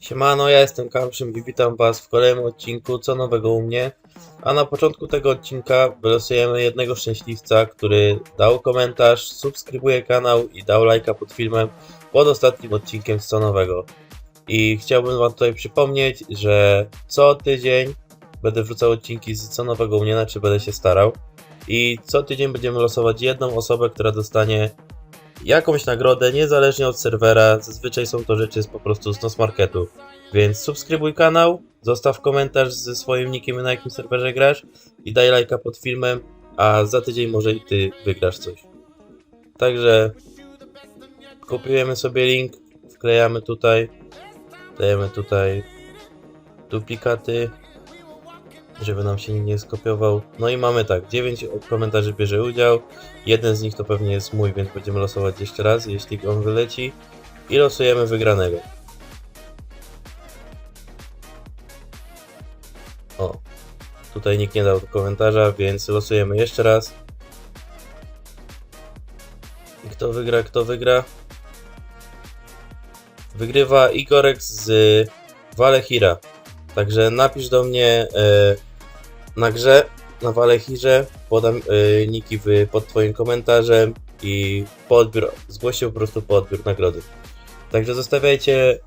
Siemano, ja jestem Kamszym i witam Was w kolejnym odcinku Co Nowego u mnie. A na początku tego odcinka wylosujemy jednego szczęśliwca, który dał komentarz, subskrybuje kanał i dał lajka pod filmem pod ostatnim odcinkiem Co Nowego. I chciałbym Wam tutaj przypomnieć, że co tydzień będę wrzucał odcinki z Co Nowego u mnie, znaczy będę się starał. I co tydzień będziemy losować jedną osobę, która dostanie jakąś nagrodę, niezależnie od serwera. Zazwyczaj są to rzeczy po prostu z Nosmarketu. Więc subskrybuj kanał, zostaw komentarz ze swoim nickiem na jakim serwerze grasz i daj lajka pod filmem, a za tydzień może i ty wygrasz coś. Także kopiujemy sobie link, wklejamy tutaj, dajemy tutaj duplikaty, żeby nam się nikt nie skopiował. No i mamy tak, 9 komentarzy bierze udział, jeden z nich to pewnie jest mój, więc będziemy losować jeszcze raz, jeśli on wyleci i losujemy wygranego. O, tutaj nikt nie dał komentarza, więc losujemy jeszcze raz. I kto wygra, kto wygra? Wygrywa Igorek z Valehira. Także napisz do mnie e, na grze, na Valehirze, podam e, niki w, pod twoim komentarzem i po odbiór, zgłoście po prostu po odbiór nagrody. Także zostawiajcie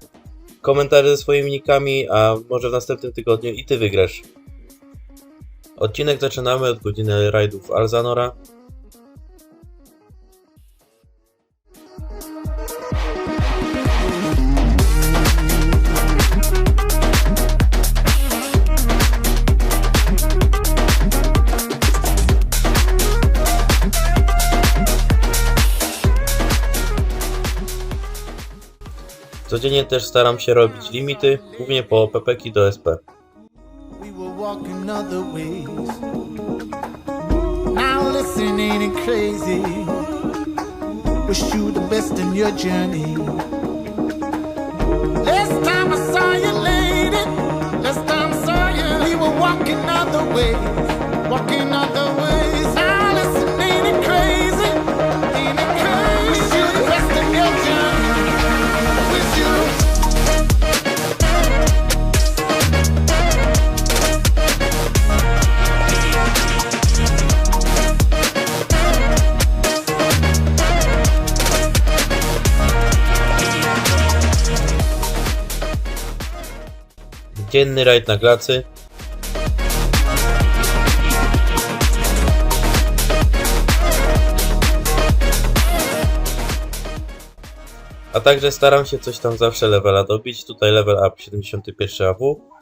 komentarze ze swoimi nikami, a może w następnym tygodniu i ty wygrasz. Odcinek zaczynamy od godziny rajdów Alzanora. Codziennie też staram się robić limity, głównie po PPK do SP. Walking other ways. Now listen, Dzienny rajd na glacy. A także staram się coś tam zawsze levela dobić. Tutaj level up 71 AW.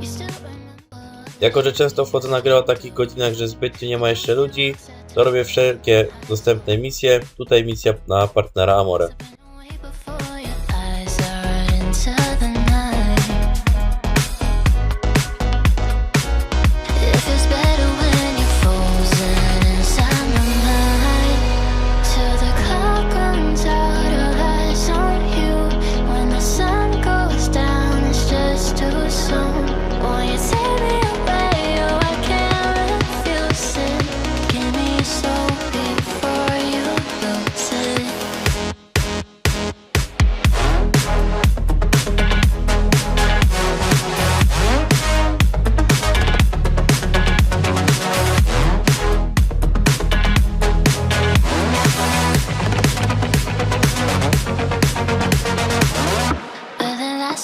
You still remember? Jako, że często wchodzę na grę o takich godzinach, że zbytnio nie ma jeszcze ludzi, to robię wszelkie dostępne misje. Tutaj misja na partnera Amore.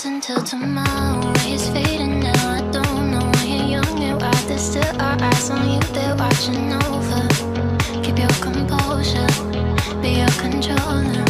Until tomorrow? It's fading now. I don't know when you're young and right. There's still our eyes on you. They're watching over. Keep your composure. Be your controller.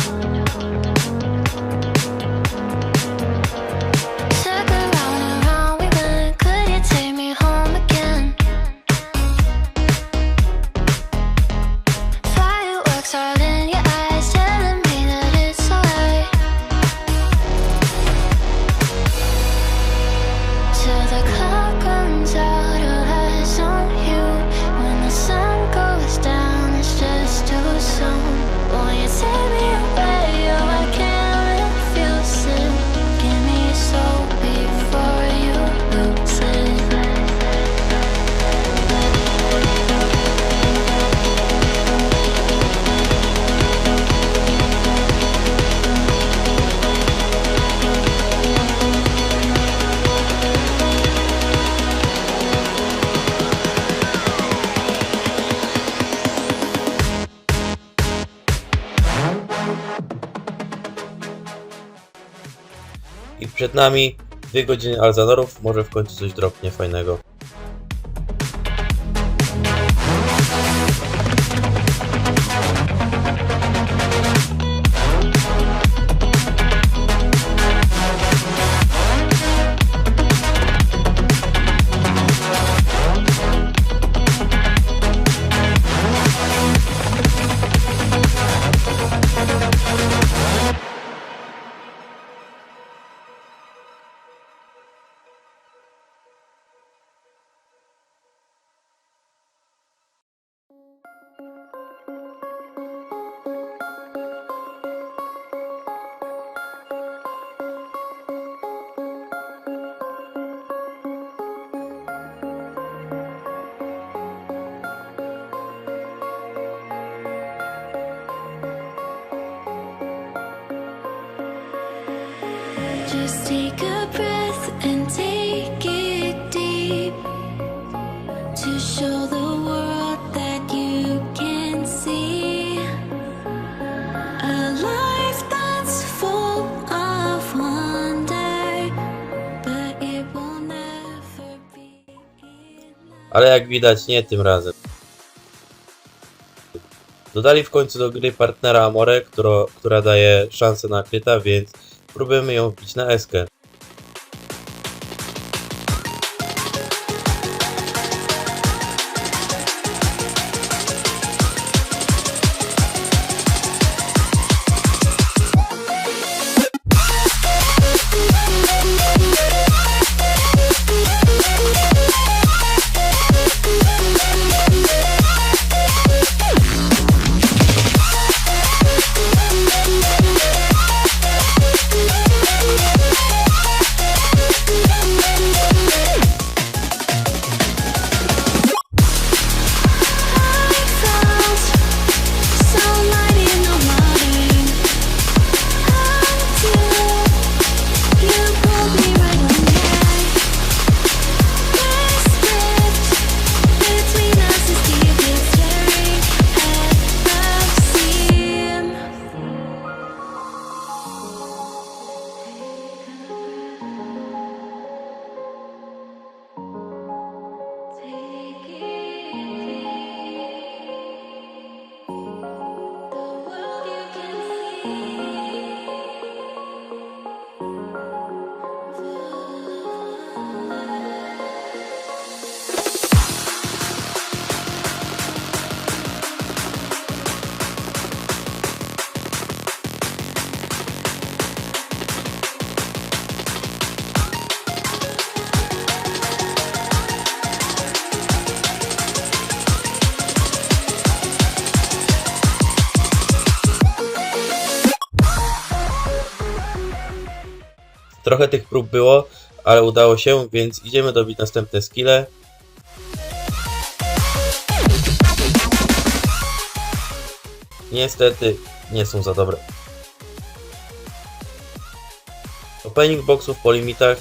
Przed nami dwie godziny Alzanorów, może w końcu coś dropnie fajnego. Take a breath and take it deep to show the world that you can see a life that's full of but it will never be. Ale jak widać, nie tym razem. Dodali w końcu do gry partnera Amore, która daje szansę na kryta, więc próbujemy ją wbić na eskę. Trochę tych prób było, ale udało się, więc idziemy dobić następne skille. Niestety nie są za dobre. Opening boxów po limitach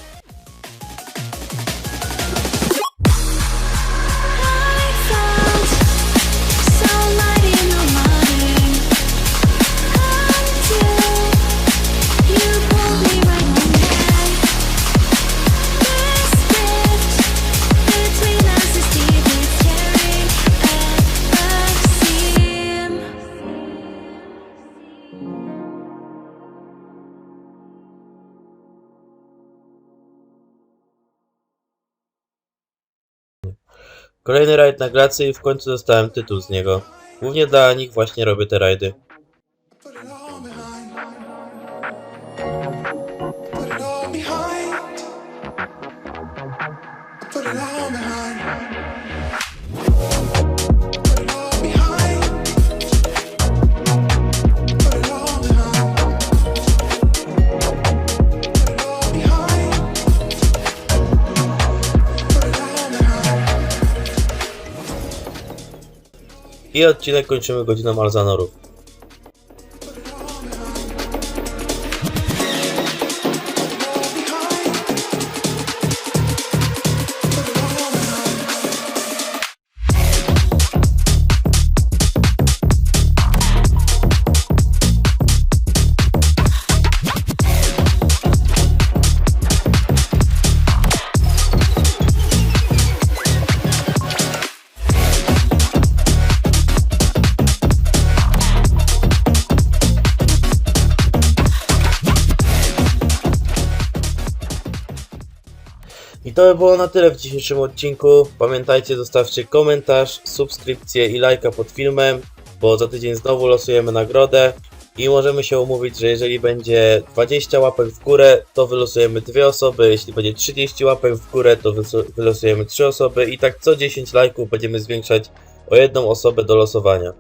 Kolejny rajd na gracy i w końcu dostałem tytuł z niego. Głównie dla nich właśnie robię te rajdy. I odcinek kończymy godziną Alzanorów. To by było na tyle w dzisiejszym odcinku. Pamiętajcie, zostawcie komentarz, subskrypcję i lajka pod filmem, bo za tydzień znowu losujemy nagrodę. I możemy się umówić, że jeżeli będzie 20 łapek w górę, to wylosujemy dwie osoby. Jeśli będzie 30 łapek w górę, to wylosujemy trzy osoby. I tak co 10 lajków będziemy zwiększać o jedną osobę do losowania.